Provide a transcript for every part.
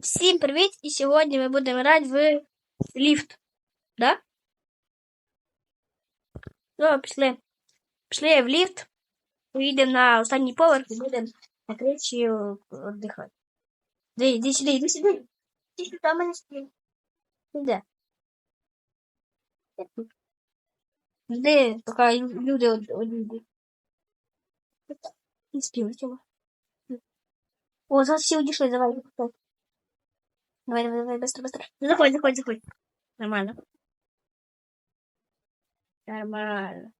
Всім привіт! І сьогодні ми будемо грати в ліфт. Да? Ну, пішли. Пішли в ліфт. Поїдемо на останній поверх і будемо на кричі віддихати. Іди, іди сюди, іди сюди. Іди сюди, там мене стоїть. Іде. Жди, поки люди одійдуть. Не спів, чого. О, зараз всі одійшли, давай. Давай, давай, давай, быстро, быстро. Заходь, заходь, заходь. Нормально. Нормально.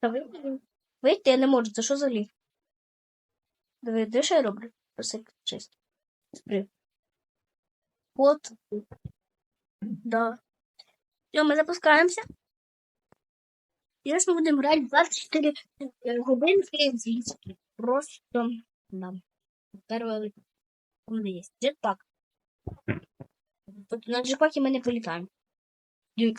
Та вийти? Вийти я не можу, це що за ліфт? Диви, де що я роблю? Просто як честь. Спри. От. Да. Все, ми запускаємося. І зараз ми будемо грати 24 годинки в. Просто нам. Перший у мене є джетпак. Тобто на джетпакі ми не політаємо. Дюйк.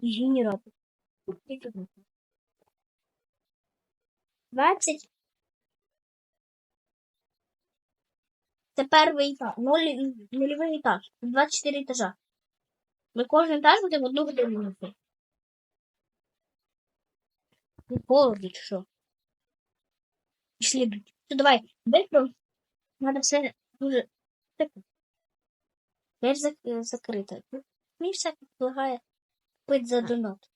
Генератор. Двадцять. Це перший етаж. Нуль, нульовий етаж. 24 етажа. Ми кожен етаж будемо одну годину холодно, чи що? Пішли. Все, давай, быстро. Надо все дуже тихо. Дверь зак... е, закрита. Ну, Мені всяке предлагає пить за донат.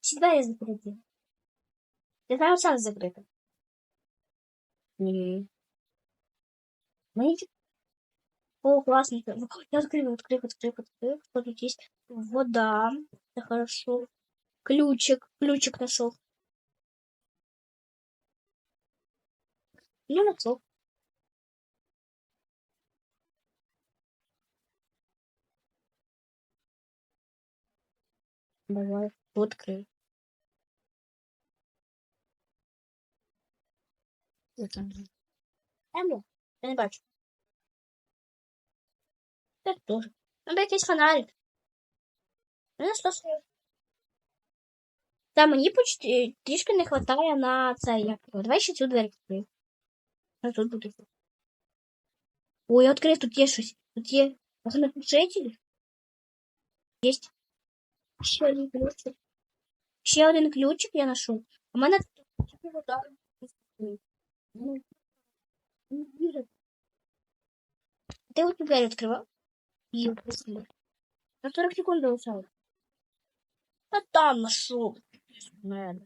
Всі двері закриті. Я знаю, сам закрита. Ні. Мені ч- О, классно. Я открыл, открыл, открыл, открыл. Что тут есть? Вода. Это хорошо. Ключик. Ключик нашел. Ну, нашел. Давай. Открыл. Там? Емо. Я не бачу. Я теж. Треба якийсь фонарик. Ну, що своє. Та мені почти трішки не вистачає на це. Як... Давай ще цю двері відкрию. А тут буде. Ой, я відкрив, тут є щось. Тут є огнетушитель. Єсть. Ще один ключик. Ще один ключик я знайшов. У мене тут тільки вода. Ну, не вірю. Ти от двері відкривав? І відкрив. На 40 секунд залишалось. Та там нашов. Мене.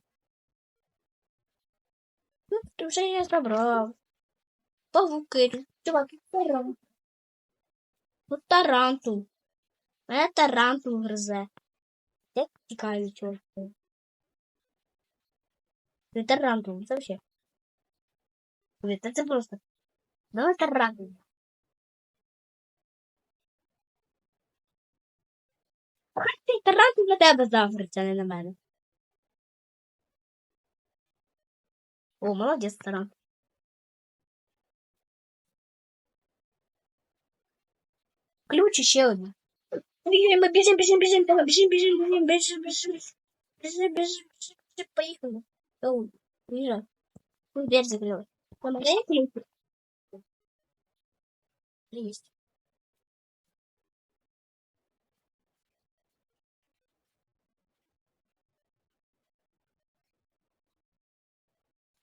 Ну, ти вже я забрав. Павуки. Чувак, тарантул. Ну, тарантул. Мене тарантул гризе. Як тікаю від цього? Це тарантул, це вообще. Ой, Це просто. Давай тарантул. Хай ти тарантул на тебе завриться, а не на мене. О, молодець, тарантул. Ключ ще один. Ой, ми біжимо, біжимо, біжимо, давай, біжимо, біжимо, біжимо, біжимо, біжимо. Біжимо, біжимо, біжимо, біжимо, поїхали. О, біжимо. Ну, дверь закрилась. Помогай ключ. Есть.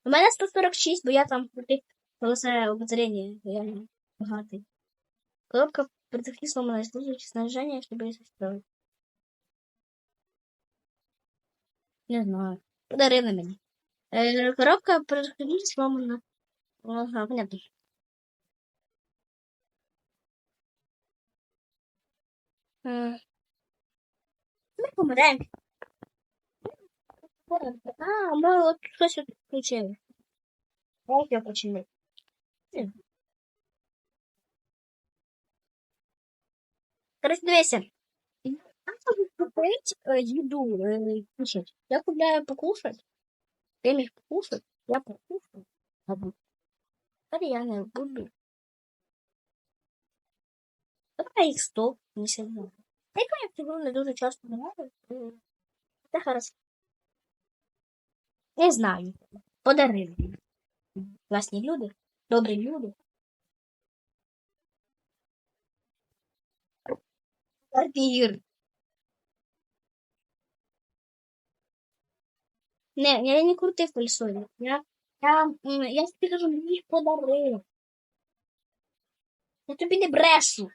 У мене 146, бо я там крутив колесе обозрення, реально багатий. Коробка противки сломана, используйте снаряжение, чтобы их исправить. Не знаю. Подарили мені. Е, коробка противки сломана. Ага, понятно. Е, Ми помираємо. А, ми от щось відключили. Як я починив? Короче, дивися. Надо купить э, еду, э, кушать. Я купляю покушать. Ты имеешь покушать, я покушаю. А вот. Это я не буду. Давай их 100, не сильно. Я, конечно, не дуже часто бывает. Это хорошо. Не знаю. Подарили. Класні люди, добрі люди. Вампір. Не, я не крутив пульсові. Я, я, я тобі кажу, мені їх подарили. Я тобі не брешу.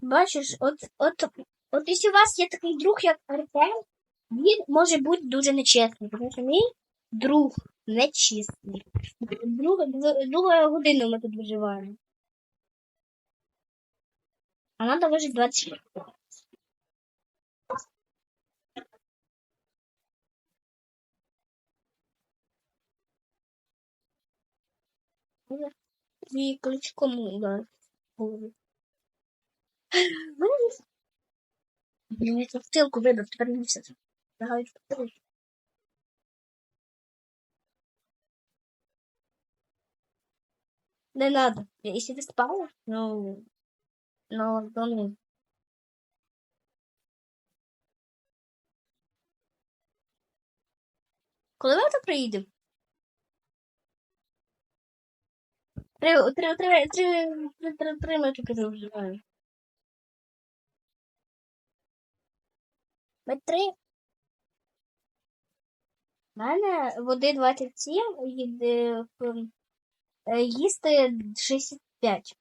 Бачиш, от, от, от якщо у вас є такий друг, як Артем, він може бути дуже нечесний, тому друг нечесний. Друга, друга година ми тут виживаємо. А надо вижити 20 І ключком удар. Блін, я цю втилку вибив, тепер не все це. Лягають Не надо. Если ты спала, ну, ну, то ну. Коли ми то приїдемо? Три, три, три, три, три, три, три ми тільки вживаємо. Ми три. У мене води 27, їд, е, е, їсти 65.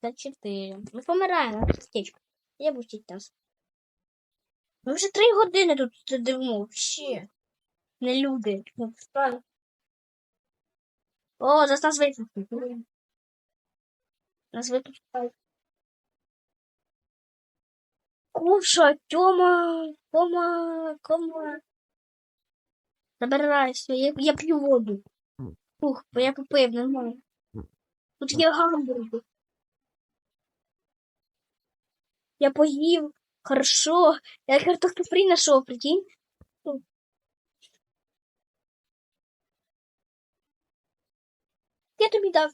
54. Ми помираємо, стечку. Я бустіть нас. Ми вже три години тут сидимо, вообще. Не люди. Ну. О, зараз нас випустять. Нас випускають. Куша, Тёма, Кома, Кома. Забирайся, я, я п'ю воду. Ух, я попив, нормально. Тут є гамбургер. Я поїв, хорошо. Я картофель фрі знайшов, прикинь. Я тобі дав.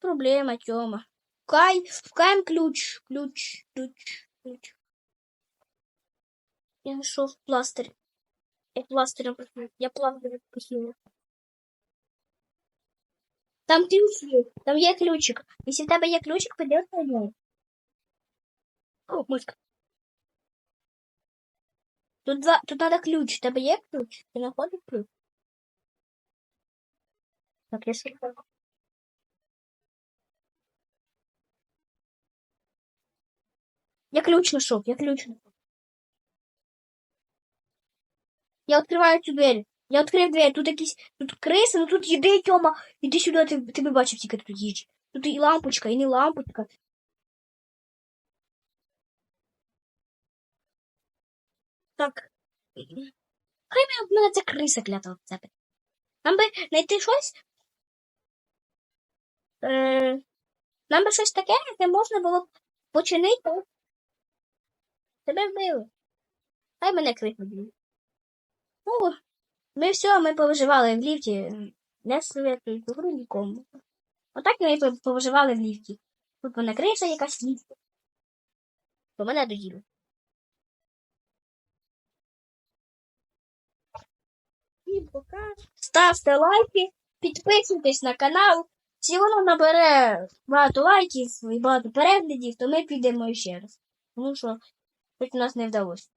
Проблема, Тёма. Вкай, вкаем ключ, ключ, ключ, ключ. Я знайшов пластир. Я пластирем прохил. Я пластирем прохил. Там ключ є, там є ключик. Якщо в тебе є ключик, підеш по ньому. О, мишка. Тут два, тут надо ключ. У тебе є ключ? Ти знаходиш ключ? Так, я шукаю. Я ключ знайшов, я ключ знайшов. Я відкриваю цю двері. Я відкрив двері. Тут якісь тут криси, ну тут їди, Тьома. Іди сюди, ти, ти б бачив тільки тут їжі. Тут і лампочка, і не лампочка. Так. Хай мене, в мене ця криса клята вцепить. Нам би знайти щось. Е, нам би щось таке, яке можна було б починити. Тебе вбили. Хай мене крикнуть. Ну, ми все, ми повиживали в ліфті. Не советую гру нікому. Отак ми пов- повиживали в ліфті. Тут вона криша якась ліфт. Бо мене доїли. Всім пока. Ставте лайки, підписуйтесь на канал. Якщо воно набере багато лайків і багато переглядів, то ми підемо ще раз. Тому що хоч у нас не вдалося.